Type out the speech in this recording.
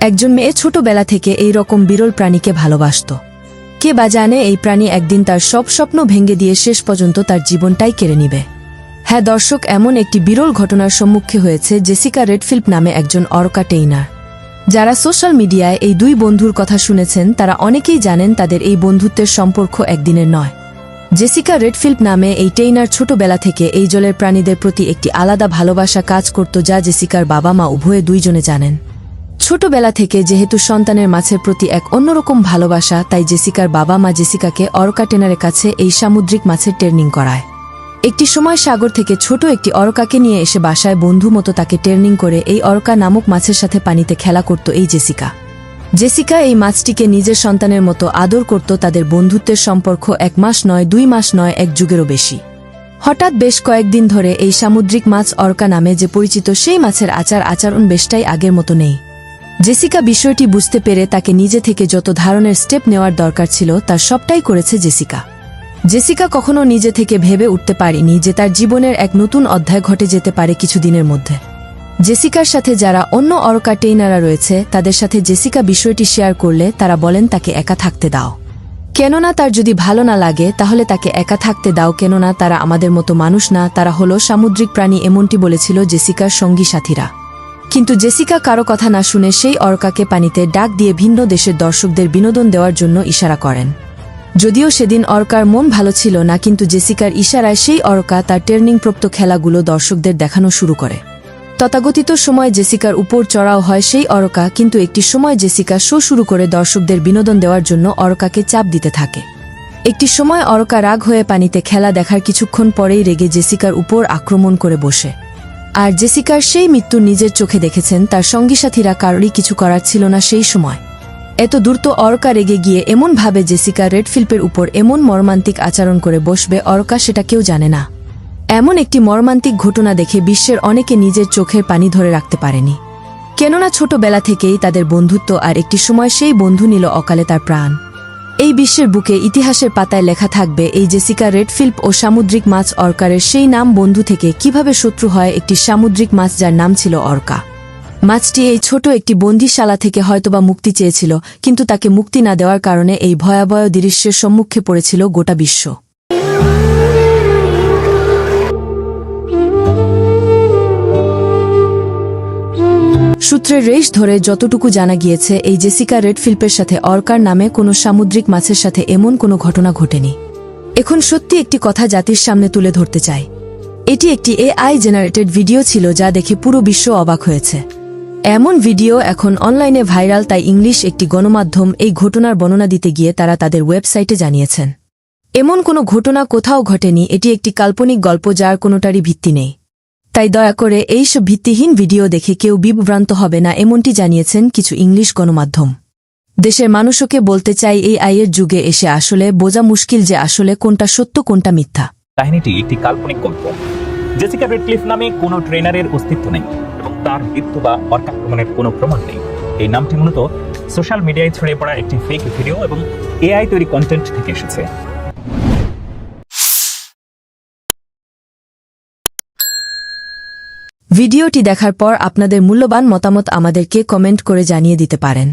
একজন মেয়ে ছোটবেলা থেকে এই রকম বিরল প্রাণীকে ভালোবাসত। কে বা জানে এই প্রাণী একদিন তার সব স্বপ্ন ভেঙে দিয়ে শেষ পর্যন্ত তার জীবনটাই কেড়ে নিবে। হ্যাঁ দর্শক, এমন একটি বিরল ঘটনার সম্মুখে হয়েছে জেসিকা রেডফিল্প নামে একজন অরকা টেইনার। যারা সোশ্যাল মিডিয়ায় এই দুই বন্ধুর কথা শুনেছেন, তারা অনেকেই জানেন তাদের এই বন্ধুত্বের সম্পর্ক একদিনের নয়। জেসিকা রেডফিল্প নামে এই টেইনার ছোটবেলা থেকে এই জলের প্রাণীদের প্রতি একটি আলাদা ভালোবাসা কাজ করত যা জেসিকার বাবা মা উভয়ে দুইজনে জানেন। ছোটবেলা থেকে যেহেতু সন্তানের মাছের প্রতি এক অন্যরকম ভালোবাসা, তাই জেসিকার বাবা মা জেসিকাকে অরকা টেনারের কাছে এই সামুদ্রিক মাছের ট্রেনিং করায়। একটি সময় সাগর থেকে ছোট একটি অরকাকে নিয়ে এসে বাসায় বন্ধু মতো তাকে ট্রেনিং করে এই অরকা নামক মাছের সাথে পানিতে খেলা করত এই জেসিকা। জেসিকা এই মাছটিকে নিজের সন্তানের মতো আদর করত, তাদের বন্ধুত্বের সম্পর্ক এক মাস নয়, দুই মাস নয়, এক যুগেরও বেশি। হঠাৎ বেশ কয়েকদিন ধরে এই সামুদ্রিক মাছ অর্কা নামে যে পরিচিত সেই মাছের আচার আচরণ বেশটাই আগের মতো নেই। জেসিকা বিষয়টি বুঝতে পেরে তাকে নিজে থেকে যত ধারণের স্টেপ নেওয়ার দরকার ছিল তার সবটাই করেছে জেসিকা। জেসিকা কখনো নিজে থেকে ভেবে উঠতে পারেনি যে তার জীবনের এক নতুন অধ্যায় ঘটে যেতে পারে কিছুদিনের মধ্যে। জেসিকার সাথে যারা অন্য অরকা টেইনারা রয়েছে, তাদের সাথে জেসিকা বিষয়টি শেয়ার করলে তারা বলেন, তাকে একা থাকতে দাও। কেননা তার যদি ভালো না লাগে, তাহলে তাকে একা থাকতে দাও, কেননা তারা আমাদের মতো মানুষ না, তারা হলো সামুদ্রিক প্রাণী, এমনটি বলেছিল জেসিকার সঙ্গী সাথীরা। কিন্তু জেসিকা কারও কথা না শুনে সেই অর্কাকে পানিতে ডাক দিয়ে ভিন্ন দেশের দর্শকদের বিনোদন দেওয়ার জন্য ইশারা করেন। যদিও সেদিন অর্কার মন ভালো ছিল না, কিন্তু জেসিকার ইশারায় সেই অর্কা তার ট্রেনিংপ্রাপ্ত খেলাগুলো দর্শকদের দেখানো শুরু করে। তথাগতিত সময় জেসিকার উপর চড়াও হয় সেই অরকা, কিন্তু একটি সময় জেসিকা শো শুরু করে দর্শকদের বিনোদন দেওয়ার জন্য অরকাকে চাপ দিতে থাকে। একটি সময় অরকা রাগ হয়ে পানিতে খেলা দেখার কিছুক্ষণ পরেই রেগে জেসিকার উপর আক্রমণ করে বসে। আর জেসিকার সেই মৃত্যু নিজের চোখে দেখেছেন, তার সঙ্গী সাথীরা কারোরই কিছু করার ছিল না সেই সময়। এত দ্রুত অরকা রেগে গিয়ে এমনভাবে জেসিকা রেডফিল্পের উপর এমন মর্মান্তিক আচরণ করে বসবে, অরকা সেটা কেউ জানে না। এমন একটি মর্মান্তিক ঘটনা দেখে বিশ্বের অনেকে নিজের চোখের পানি ধরে রাখতে পারেনি। কেননা ছোটবেলা থেকেই তাদের বন্ধুত্ব আর একটি সময় সেই বন্ধু নিল অকালে তার প্রাণ। এই বিশ্বের বুকে ইতিহাসের পাতায় লেখা থাকবে এই জেসিকা রেডফিল্প ও সামুদ্রিক মাছ অর্কারের সেই নাম বন্ধু থেকে কীভাবে শত্রু হয় একটি সামুদ্রিক মাছ যার নাম ছিল অর্কা। মাছটি এই ছোট একটি বন্দিশালা থেকে হয়তোবা মুক্তি চেয়েছিল, কিন্তু তাকে মুক্তি না দেওয়ার কারণে এই ভয়াবহ দৃশ্যের সম্মুখে পড়েছিল গোটা বিশ্ব। সূত্রের রেশ ধরে যতটুকু জানা গিয়েছে, এই জেসিকা রেডফিল্পের সাথে অর্কার নামে কোনো সামুদ্রিক মাছের সাথে এমন কোনো ঘটনা ঘটেনি। এখন সত্যি একটি কথা জাতির সামনে তুলে ধরতে চাই। এটি একটি এআই জেনারেটেড ভিডিও ছিল যা দেখে পুরো বিশ্ব অবাক হয়েছে। এমন ভিডিও এখন অনলাইনে ভাইরাল, তাই ইংলিশ একটি গণমাধ্যম এই ঘটনার বর্ণনা দিতে গিয়ে তারা তাদের ওয়েবসাইটে জানিয়েছেন। এমন কোনো ঘটনা কোথাও ঘটেনি, এটি একটি কাল্পনিক গল্প যার কোনোটারই ভিত্তি নেই। তাই দয়া করে এইসব ভিত্তিহীন ভিডিও দেখে কেউ বিভ্রান্ত হবে না, এমনটি জানিয়েছেন কিছু ইংলিশ গণমাধ্যম। দেশের মানুষকে বলতে চাই এই আইয়ের যুগে এসে আসলে বোঝা মুশকিল যে আসলে কোনটা সত্য, কোনটা মিথ্যা। কাহিনীটি একটি কাল্পনিক গল্প। জেসিকা রেডক্লিফ নামে কোনো ট্রেনারের অস্তিত্ব নেই এবং তার মৃত্যু বা অর্কাক্রমণের কোনো প্রমাণ নেই। এই নামটি মূলত সোশ্যাল মিডিয়ায় ছড়িয়ে পড়া একটি ফেক ভিডিও এবং এআই তৈরি কন্টেন্ট থেকে এসেছে। ভিডিওটি দেখার পর আপনাদের মূল্যবান মতামত আমাদেরকে কমেন্ট করে জানিয়ে দিতে পারেন।